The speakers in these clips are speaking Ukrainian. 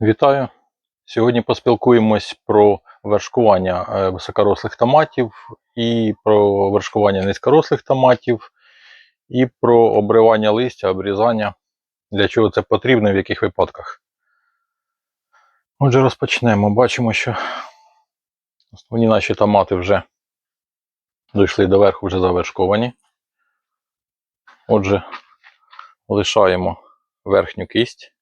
Вітаю! Сьогодні поспілкуємось про вершкування е, високорослих томатів і про вершкування низькорослих томатів, і про обривання листя, обрізання, для чого це потрібно в яких випадках. Отже, розпочнемо. Бачимо, що основні наші томати вже дійшли до верху, вже завершковані. Отже, лишаємо верхню кисть.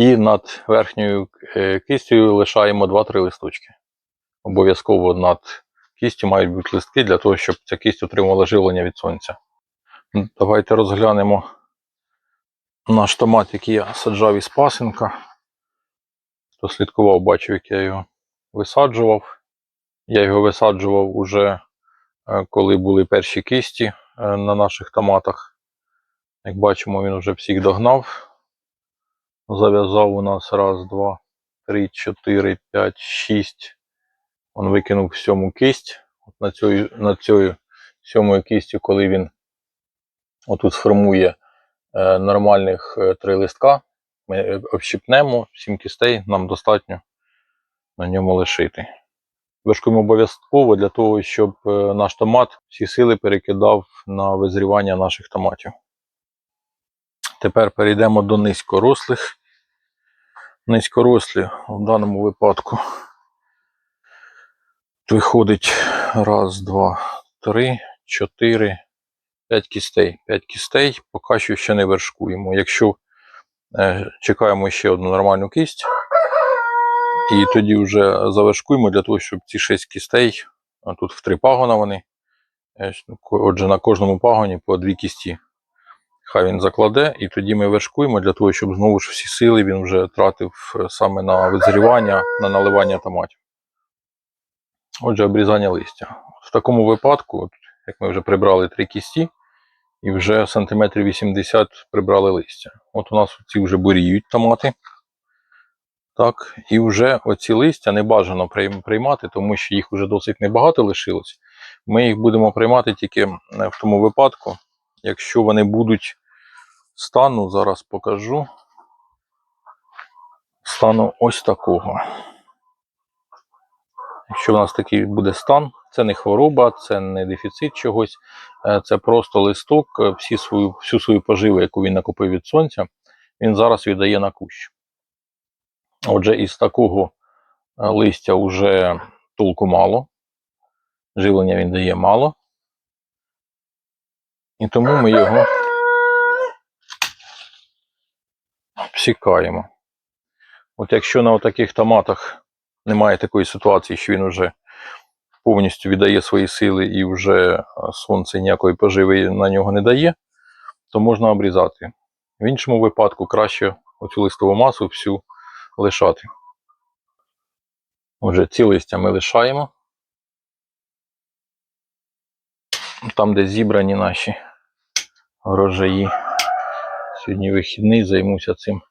І над верхньою е, кистю лишаємо 2-3 листочки. Обов'язково над кістю мають бути листки для того, щоб ця кість отримувала живлення від сонця. Давайте розглянемо наш томат, який я саджав із пасинка. Хто слідкував, бачив, як я його висаджував. Я його висаджував уже е, коли були перші кисті е, на наших томатах. Як бачимо, він вже всіх догнав. Зав'язав у нас раз, два, три, чотири, п'ять, шість. Он викинув сьому кисть. От на цю, на цю сьомою кистю, коли він отут сформує е, нормальних е, три листка, ми е, общипнемо сім кістей, нам достатньо на ньому лишити. Вершкуємо обов'язково для того, щоб е, наш томат всі сили перекидав на визрівання наших томатів. Тепер перейдемо до низькорослих. Низькорослі в даному випадку виходить раз, два, три, чотири, п'ять кістей. П'ять кістей поки що ще не вершкуємо. Якщо е, чекаємо ще одну нормальну кість, і тоді вже завершкуємо для того, щоб ці шість кістей, а тут в три пагона вони. е, Отже, на кожному пагоні по дві кісті. Хай він закладе, і тоді ми вершкуємо для того, щоб знову ж всі сили він вже тратив е, саме на визрівання, на наливання томатів. Отже, обрізання листя. В такому випадку, от, як ми вже прибрали три кісті, і вже сантиметрів 80 прибрали листя. От у нас ці вже буріють томати. Так, і вже оці листя не бажано приймати, тому що їх вже досить небагато лишилось. Ми їх будемо приймати тільки е, в тому випадку, якщо вони будуть стану, зараз покажу. Стану ось такого. Якщо в нас такий буде стан, це не хвороба, це не дефіцит чогось, е, це просто листок, е, всі свою, всю свою поживу, яку він накопив від сонця, він зараз віддає на кущ. Отже, із такого е, листя вже толку мало, живлення він дає мало. І тому ми його всікаємо. От якщо на таких томатах немає такої ситуації, що він вже повністю віддає свої сили і вже е, сонце ніякої поживи на нього не дає, то можна обрізати. В іншому випадку краще оцю листову масу всю лишати. Отже, ці листя ми лишаємо. Там, де зібрані наші врожаї. Сьогодні вихідний, займуся цим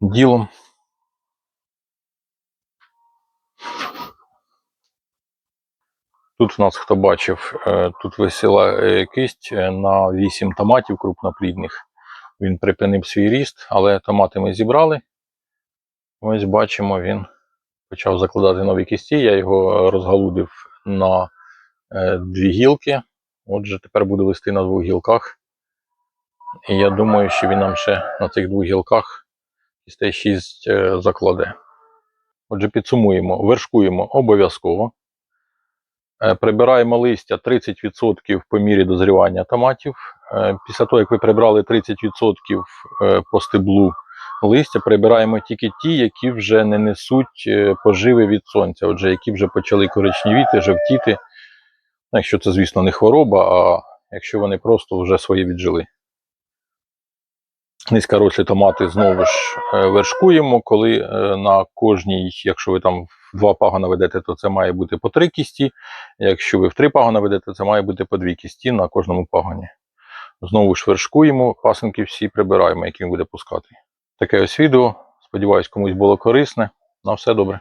ділом. Тут в нас, хто бачив, е, тут висіла е, кисть е, на 8 томатів крупноплідних. Він припинив свій ріст, але томати ми зібрали. Ось бачимо, він почав закладати нові кісті. Я його розгалудив на дві гілки. Отже, тепер буду вести на двох гілках. І я думаю, що він нам ще на цих двох гілках кістей 6 закладе. Отже, підсумуємо, вершкуємо обов'язково. Е, Прибираємо листя 30% по мірі дозрівання томатів. Е, Після того, як ви прибрали 30% е, по стеблу листя, прибираємо тільки ті, які вже не несуть поживи від сонця, отже, які вже почали коричневіти, жовтіти. Якщо це, звісно, не хвороба, а якщо вони просто вже своє віджили. Низькорослі томати знову ж е, вершкуємо, коли е, на кожній, якщо ви там в два пагона ведете, то це має бути по три кісті. Якщо ви в три пагона ведете, це має бути по дві кісті на кожному пагоні. Знову ж вершкуємо, пасинки всі прибираємо, які він буде пускати. Таке ось відео. Сподіваюсь, комусь було корисне. На все добре.